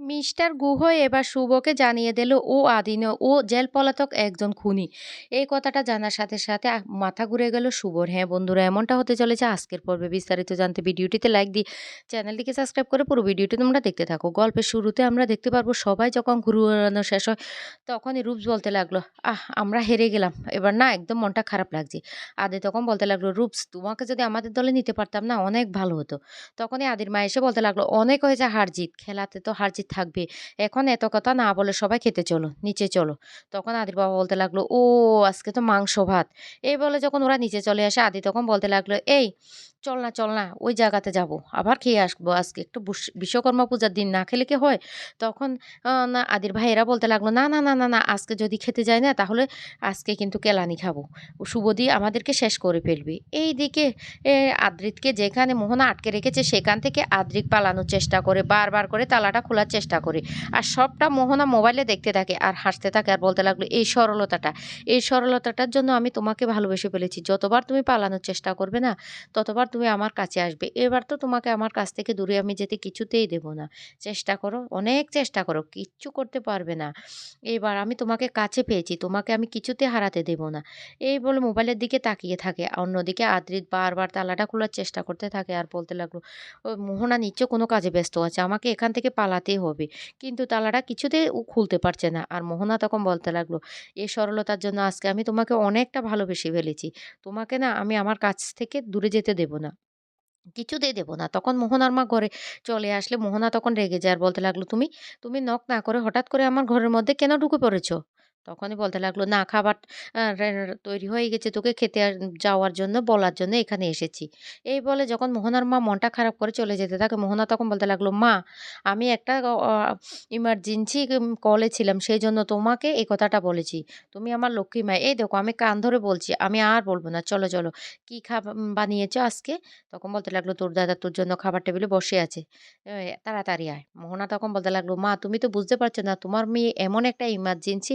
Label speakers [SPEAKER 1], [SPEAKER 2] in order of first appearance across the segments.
[SPEAKER 1] Mister Guha এবার শুভকে জানিয়ে দিল, ও আদিন, ও জেল পলাতক একজন খুনি। এই কথাটা জানার সাথে সাথে মাথা ঘুরে গেল শুভর। হ্যাঁ বন্ধুরা, এমনটা হতে চলেছে আজকের পর্বে বিস্তারিত জানতে। ভিডিওটিতে লাইক দিয়ে চ্যানেলটিকে সাবস্ক্রাইব করে পুরো ভিডিওটি তোমরা দেখতে থাকো। গল্পের শুরুতে আমরা দেখতে পারব, সবাই যখন ঘুরে উড়ানো শেষ হয়, তখনই রূপস বলতে লাগল, আহ, আমরা হেরে গেলাম। এবার না, একদম মনটা খারাপ লাগছে। আদি তখন বলতে লাগল, রূপস, তোমাকে যদি আমাদের দলে নিতে পারতাম না, অনেক ভালো হতো। তখনই আদির মা এসে বলতে লাগল, অনেক হয়েছে হার জিত খেলাতে তো হার জিত থাকবে। এখন এত কথা না বলে সবাই খেতে চলো, নিচে চলো। তখন আদির বাবা বলতে লাগল, ও, আজকে তো মাংস ভাত। এই বলে যখন ওরা নিচে চলে আসে, আদি তখন বলতে লাগল, এই চল না চল না, ওই জায়গাতে যাব। আবার খেয়ে আসব আজকে। একটু বিশ্বকর্মা পূজার দিন না খেলে কি হয়? তখন না, আদির ভাইয়েরা বলতে লাগল, না না না না না, আজকে যদি খেতে যায় না, তাহলে আজকে কিন্তু কেলানি খাব। শুভদি আমাদেরকে শেষ করে ফেলবে। এই দিকে আদ্রিতকে যেখানে মোহনা আটকে রেখেছে, সেখান থেকে আদ্রিক পালানোর চেষ্টা করে, বারবার করে তালাটা খোলার চেষ্টা করে। আর সবটা মোহনা মোবাইলে দেখতে থাকে আর হাসতে থাকে আর বলতে লাগল, এই সরলতাটা, এই সরলতাটার জন্য আমি তোমাকে ভালোবেসে ফেলেছি। যতবার তুমি পালানোর চেষ্টা করবে না, ততবার তুমি আমার কাছে আসবে। এবার তো তোমাকে আমার কাছ থেকে দূরে আমি যেতে কিছুতেই দেব না। চেষ্টা করো, অনেক চেষ্টা করো, কিচ্ছু করতে পারবে না। এবার আমি তোমাকে কাছে পেয়েছি, তোমাকে আমি কিছুতে হারাতে দেব না। এই বলে মোবাইলের দিকে তাকিয়ে থাকে। অন্যদিকে আদ্রিত বারবার তালাটা খোলার চেষ্টা করতে থাকে আর বলতে লাগল, ও মোহনা নিশ্চয় কোনো কাজে ব্যস্ত আছে, আমাকে এখান থেকে পালাতেই হবে। কিন্তু তালাটা কিছুতেই খুলতে পারছে না। আর মোহনা তখন বলতে লাগল এই সরলতার জন্য আজকে আমি তোমাকে অনেকটা ভালোবেসে ফেলেছি। তোমাকে না আমি আমার কাছ থেকে দূরে যেতে দেব না। কিছুতেই দেবো না। তখন মোহনার মা ঘরে চলে আসলে, মোহনা তখন রেগে যায় আর বলতে লাগল, তুমি তুমি নক না করে হঠাৎ করে আমার ঘরের মধ্যে কেন ঢুকে পড়েছো? তখনই বলতে লাগল, না, খাবার তৈরি হয়ে গেছে তোকে খেতে যাওয়ার জন্য, বলার জন্য এখানে এসেছি। এই বলে যখন মোহনার মা মনটা খারাপ করে চলে যেতে থাকে, মোহনা তখন বলতে লাগল, মা, আমি একটা ইমার্জেন্সি কলে ছিলাম সেই জন্য তোমাকে এই কথাটা বলেছি। তুমি আমার লক্ষ্মী মা এই দেখো, আমি কান ধরে বলছি, আমি আর বলব না, চলো চলো, কি খাবার বানিয়েছো আজকে? তখন বলতে লাগল, তোর দাদা তোর জন্য খাবার টেবিলে বসে আছে। তাড়াতাড়ি আয়। মোহনা তখন বলতে লাগল, মা, তুমি তো বুঝতে পারছ না, তোমার মেয়ে এমন একটা ইমার্জেন্সি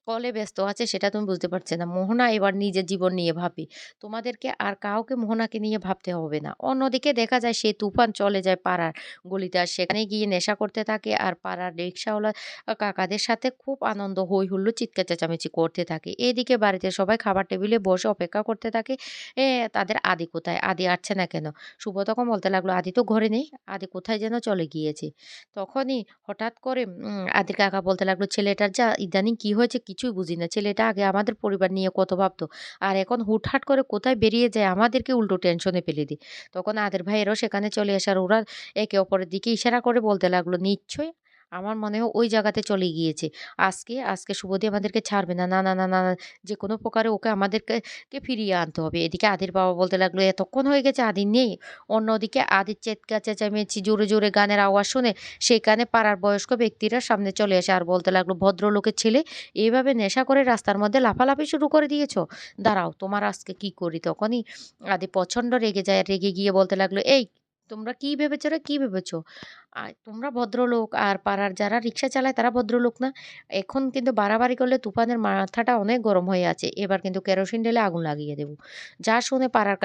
[SPEAKER 1] কলে ব্যস্ত আছে সেটা তুমি বুঝতে পারছ না। মোহনা এবার নিজের জীবন নিয়ে ভাবি তোমাদেরকে আর কাউকে মোহনাকে নিয়ে ভাবতে হবে না। অন্যদিকে দেখা যায় সে তুফান চলে যায় পাড়ার গলিতে আর সেখানে গিয়ে নেশা করতে থাকে আর পাড়ার রিক্সাওয়ালা কাকাদের সাথে খুব আনন্দ হই হুল্লো চিৎকার, চেঁচামেচি করতে থাকে। এদিকে বাড়িতে সবাই খাবার টেবিলে বসে অপেক্ষা করতে থাকে। এ, তাদের আদি কোথায়? আদি আসছে না কেন? শুভ তখন বলতে লাগল, আদি তো ঘরে নেই। আদি কোথায় যেন চলে গিয়েছে? তখনই হঠাৎ করে আদির কাকা বলতে লাগল, ছেলেটার যা ইদানিং কি হয়েছে? কিছুই বুঝি না। ছেলেটা আগে আমাদের পরিবার নিয়ে কত ভাবতো, আর এখন হুটহাট করে কোথায় বেরিয়ে যায় আমাদেরকে উল্টো টেনশনে ফেলে দিই তখন আদের ভাইয়েরও সেখানে চলে আসার ওরা একে অপরের দিকে ইশারা করে বলতে লাগল, নিশ্চয়ই আমার মনে হয় ওই জায়গাতে চলে গিয়েছে। আজকে আজকে শুভদি আমাদেরকে ছাড়বে না না না না না যে কোনো প্রকারে ওকে আমাদেরকে ফিরিয়ে আনতে হবে? এদিকে আদির বাবা বলতে লাগল, এতক্ষণ হয়ে গেছে, আদির নেই? অন্যদিকে আদির চেৎকা চেঁচামেচি, জোরে জোরে গানের আওয়াজ শুনে সেখানে পাড়ার বয়স্ক ব্যক্তিরা সামনে চলে আসে আর বলতে লাগল, ভদ্রলোকের ছেলে এইভাবে নেশা করে রাস্তার মধ্যে লাফালাফি শুরু করে দিয়েছ? দাঁড়াও, তোমার আজকে কি করি তখনই? আদি প্রচণ্ড রেগে যায়, রেগে গিয়ে বলতে লাগল, এই, তোমরা কি ভেবেছো রে? কি ভেবেছো? আর তোমরা ভদ্রলোক আর পাড়ার যারা রিক্সা চালায় তারা ভদ্রলোক না। এখন কিন্তু বাড়াবাড়ি করলে তুফানের মাথাটা অনেক গরম হয়ে আছে। এবার কিন্তু কেরোসিন ঢেলে আগুন লাগিয়ে দেবো। যা শুনে পাড়ার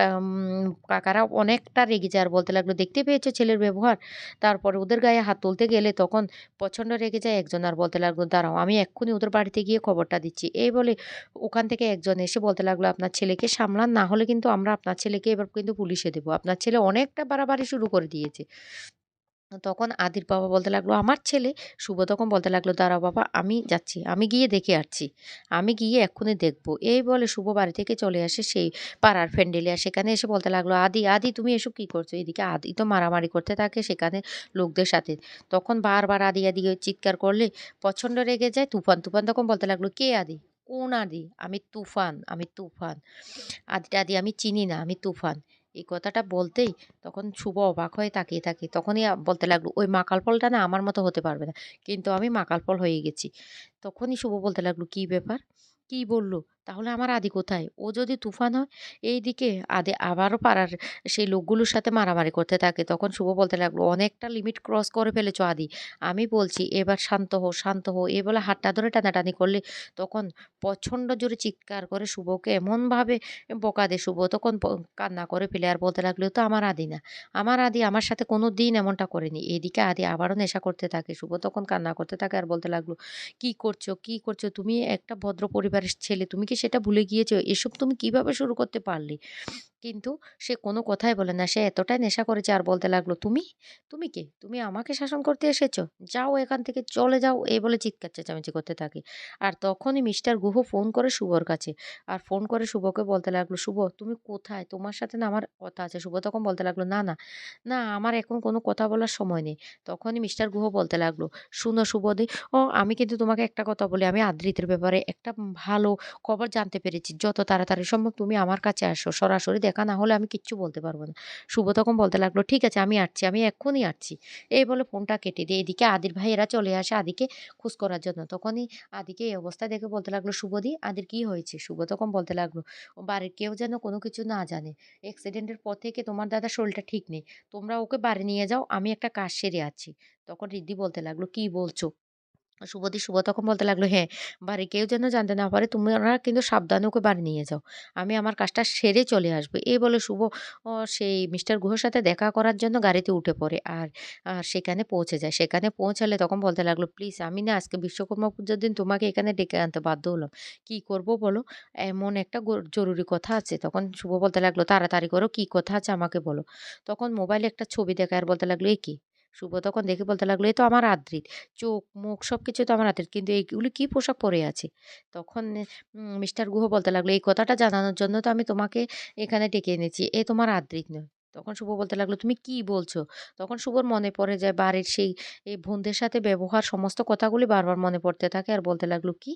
[SPEAKER 1] কাকারা অনেকটা রেগে যায় আর বলতে লাগল, দেখতে পেয়েছ ছেলের ব্যবহার? তারপরে ওদের গায়ে হাত তুলতে গেলে তখন প্রচণ্ড রেগে যায় একজন আর বলতে লাগল, দাঁড়াও, আমি এক্ষুনি ওদের বাড়িতে গিয়ে খবরটা দিচ্ছি। এই বলে ওখান থেকে একজন এসে বলতে লাগল, আপনার ছেলেকে সামলান, না হলে কিন্তু আমরা আপনার ছেলেকে এবার কিন্তু পুলিশে দেবো। আপনার ছেলে অনেকটা বাড়াবাড়ি শুরু করে দিয়েছে। তখন আদির বাবা বলতে লাগল, আমার ছেলে শুভ তখন বলতে লাগল, দাঁড়াও বাবা, আমি যাচ্ছি, আমি গিয়ে দেখে আসছি, আমি গিয়ে এক্ষুনি দেখব। এই বলে শুভ বাড়ি থেকে চলে আসে সেই পাড়ার ফ্যান্ডেলিয়া। সেখানে এসে বলতে লাগল, আদি আদি, তুমি এসব কি করছ? এদিকে আদি তো মারামারি করতে থাকে সেখানে লোকদের সাথে। তখন বারবার আদি আদি চিৎকার করলে প্রচণ্ড রেগে যায়, তুফান তুফান তখন বলতে লাগল, কে আদি? কোন আদি? আমি তুফান আমি তুফান। আদিটা আদি, আমি চিনি না, আমি তুফান। এই কথাটা বলতেই তখন শুভ অবাক হয়ে তাকিয়ে থাকে। তখনই বলতে লাগল, ওই মাকাল ফলটা না আমার মতো হতে পারবে না। কিন্তু আমি মাকাল ফল হয়ে গেছি। তখনই শুভ বলতে লাগল, কি ব্যাপার? কি বলল? তাহলে আমার আদি কোথায়? ও যদি তুফান হয়, এই দিকে আদি আবারও পাড়ার সেই লোকগুলোর সাথে মারামারি করতে থাকে। তখন শুভ বলতে লাগল, "অনেকটা লিমিট ক্রস করে ফেলেছ আদি। আমি বলছি এবার শান্ত হও, শান্ত হো এই বলে হাতটা ধরে টানাটানি করলে তখন প্রচণ্ড জোরে চিৎকার করে শুভকে এমনভাবে বকা দে শুভ তখন কান্না করে ফেলে আর বলতে লাগল, তো আমার আদি না। আমার আদি আমার সাথে কোনো দিন এমনটা করেনি।" এদিকে আদি আবারও নেশা করতে থাকে। শুভ তখন কান্না করতে থাকে আর বলতে লাগল, "কি করছ? কি করছ? তুমি একটা ভদ্র পরিবারের ছেলে। তুমি কি সেটা ভুলে গিয়েছো? এসব তুমি কীভাবে শুরু করতে পারলে?" কিন্তু সে কোনো কথাই বলে না। সে এতটাই নেশা করেছে আর বলতে লাগল, "তুমি? তুমি কে? তুমি আমাকে শাসন করতে এসেছ? যাও এখান থেকে চলে যাও।" এই বলে চিৎকার চেঁচামেচি করতে থাকে। আর তখনই মিস্টার গুহ ফোন করে শুভর কাছে। আর ফোন করে শুভকে বলতে লাগল, "শুভ তুমি কোথায়? তোমার সাথে না আমার কথা আছে।" শুভ তখন বলতে লাগল, "না, না, না আমার এখন কোনো কথা বলার সময় নেই।" তখনই মিস্টার গুহ বলতে লাগল, "শুনো শুভদি, ও আমি কিন্তু তোমাকে একটা কথা বলি, আমি আদৃতের ব্যাপারে একটা ভালো খবর জানতে পেরেছি। যত তাড়াতাড়ি সম্ভব তুমি আমার কাছে আসো। সরাসরি দেখা না হলে আমি কিচ্ছু বলতে পারব না।" শুভ তখন বলতে লাগল, "ঠিক আছে আমি আসছি, আমি এক্ষুনি আসছি।" এই বলে ফোনটা কেটে দিয়ে এদিকে আদির ভাই এরা চলে আসে আদিকে খোঁজ করার জন্য। তখনই আদিকে এই অবস্থা দেখে বলতে লাগল, "শুভদি, আদির কি হয়েছে?" শুভ তখন বলতে লাগল, বাড়ির কেউ যেন কোনো কিছু না জানে। অ্যাক্সিডেন্টের পর থেকে তোমার দাদার শরীরটা ঠিক নেই। তোমরা ওকে বাড়ি নিয়ে যাও, আমি একটা কাজ সেরে আছি।" তখন রিদ্ধি বলতে লাগল, "কি বলছো?" শুভদি শুভ তখন বলতে লাগল, "হ্যাঁ, বাড়ি কেউ যেন জানতে না পারে। তুমি তোমরা কিন্তু সাবধানে ওকে বাড়ি নিয়ে যাও। আমি আমার কাজটা সেরে চলে আসব।" এই বলে শুভ সেই মিস্টার গুহর সাথে দেখা করার জন্য গাড়িতে উঠে পড়ে। আর আর সেখানে পৌঁছে যায়। সেখানে পৌঁছালে তখন বলতে লাগল, "প্লিজ আমি না আজকে বিশ্বকর্মা পুজোর দিন তোমাকে এখানে ডেকে আনতে বাধ্য হলাম। কি করব বলো? এমন একটা জরুরি কথা আছে।" তখন শুভ বলতে লাগল, "তাড়াতাড়ি করো, কি কথা আছে আমাকে বলো।" তখন মোবাইলে একটা ছবি দেখায় আর বলতে লাগল, "এ কি?" শুভ তখন দেখে বলতে লাগল, "এ তো আমার আদ্রিত। চোখ, মুখ সবকিছু তো আমার হাতের। কিন্তু এইগুলি কি পোশাক পরে আছে? তখন মিস্টার গুহ বলতে লাগল, "এই কথাটা জানানোর জন্য তো আমি তোমাকে এখানে ডেকে এনেছি। এ তোমার আদ্রিত নয়।" তখন শুভ বলতে লাগল, "তুমি কি বলছো?" তখন শুভর মনে পড়ে যায় বাড়ির সেই এই বোনদের সাথে ব্যবহার সমস্ত কথাগুলি বারবার মনে পড়তে থাকে আর বলতে লাগল, "কি?"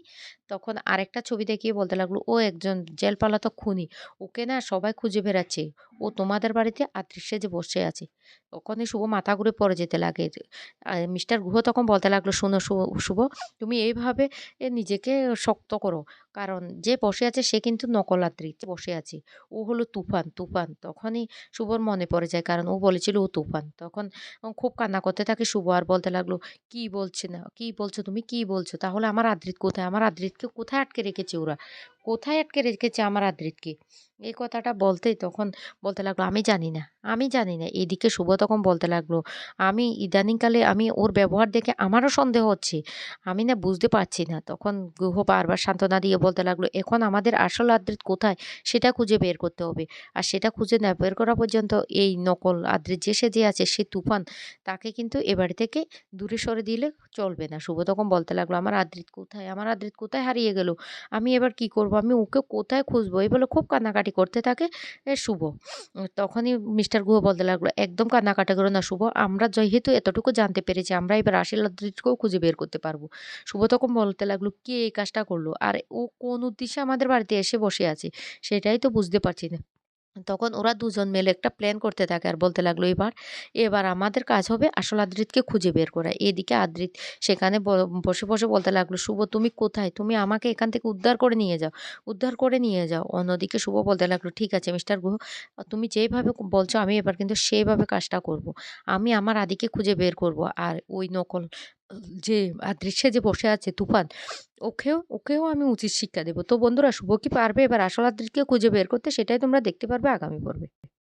[SPEAKER 1] তখন আরেকটা ছবি দেখিয়ে বলতে লাগল, "ও একজন জেল পালাতক খুনি। ওকে না সবাই খুঁজে বেড়াচ্ছে। ও তোমাদের বাড়িতে আদ্রির যে বসে আছে।" তখনই শুভ মাথা ঘুরে পড়ে যেতে লাগে। মিস্টার গুহ তখন বলতে লাগল, "শোনো শুভ, তুমি এইভাবে নিজেকে শক্ত করো। কারণ যে বসে আছে সে কিন্তু নকল আদ্রি বসে আছে। ও হলো তুফান, তুফান।" তখনই শুভর মনে পড়ে যায়। কারণ ও বলেছিল ও তুফান। তখন খুব কান্না করতে থাকে শুভ আর বলতে লাগল, "কি বলছে না? কি বলছো তুমি? কি বলছো? তাহলে আমার আদ্রিত কোথায়? আমার আদ্রিতকে কোথায় আটকে রেখেছে ওরা? কোথায় আটকে রেখেছে আমার আদ্রিতকে?" এই কথাটা বলতেই তখন বলতে লাগল, "আমি জানি না, আমি জানি না।" এদিকে শুভ তখন বলতে লাগল, "আমি ইদানিংকালে আমি ওর ব্যবহার দেখে আমারও সন্দেহ হচ্ছে। আমি না বুঝতে পারছি না।" তখন গুহ বারবার সান্ত্বনা দিয়ে বলতে লাগল, "এখন আমাদের আসল আদ্রিত কোথায় সেটা খুঁজে বের করতে হবে। আর সেটা খুঁজে না বের করা পর্যন্ত এই নকল আদ্রিত যে সেজে আছে সে তুফান তাকে কিন্তু এ বাড়ি থেকে দূরে সরে দিলে চলবে না।" শুভ তখন বলতে লাগল, "আমার আদ্রিত কোথায়? আমার আদ্রিত কোথায় হারিয়ে গেল? আমি এবার কি করব? আমি ওকে কোথায় খুঁজবো?" এই বলে খুব কান্নাকাটি করতে থাকে শুভ। তখনই মিস্টার গুহ বলতে লাগল, "একদম কান্নাকাটি করো না শুভ। আমরা যেহেতু এতটুকু জানতে পেরেছি আমরা এবার আদ্রিতকেও খুঁজে বের করতে পারব।" শুভ তখন বলতে লাগল, "কে এই কাজটা করল? আর ও কোন উদ্দেশ্যে আমাদের বাড়িতে এসে বসে আছে? সেটাই তো বুঝতে পারছি না।" তখন ওরা দুজন মিলে একটা প্ল্যান করতে থাকে আর বলতে লাগল, "এবার, এবার আমাদের কাজ হবে আসল আদ্রিতকে খুঁজে বের করা।" এদিকে আদ্রিত সেখানে বসে, বসে বলতে লাগল, "শুভ তুমি কোথায়? তুমি আমাকে এখান থেকে উদ্ধার করে নিয়ে যাও, উদ্ধার করে নিয়ে যাও।" অন্যদিকে শুভ বলতে লাগল, "ঠিক আছে মিস্টার গুহ, তুমি যেইভাবে বলছো আমি এবার কিন্তু সেইভাবে কাজটা করব। আমি আমার আদিকে খুঁজে বের করব। আর ওই নকল যে দৃশ্যে যে বসে আছে তুফান, ওকেও ওকেও আমি উচিত শিক্ষা দেবো তো বন্ধুরা শুভ কি পারবে এবার আসল আদ্রিতকে খুঁজে বের করতে? সেটাই তোমরা দেখতে পারবে আগামী পর্বে।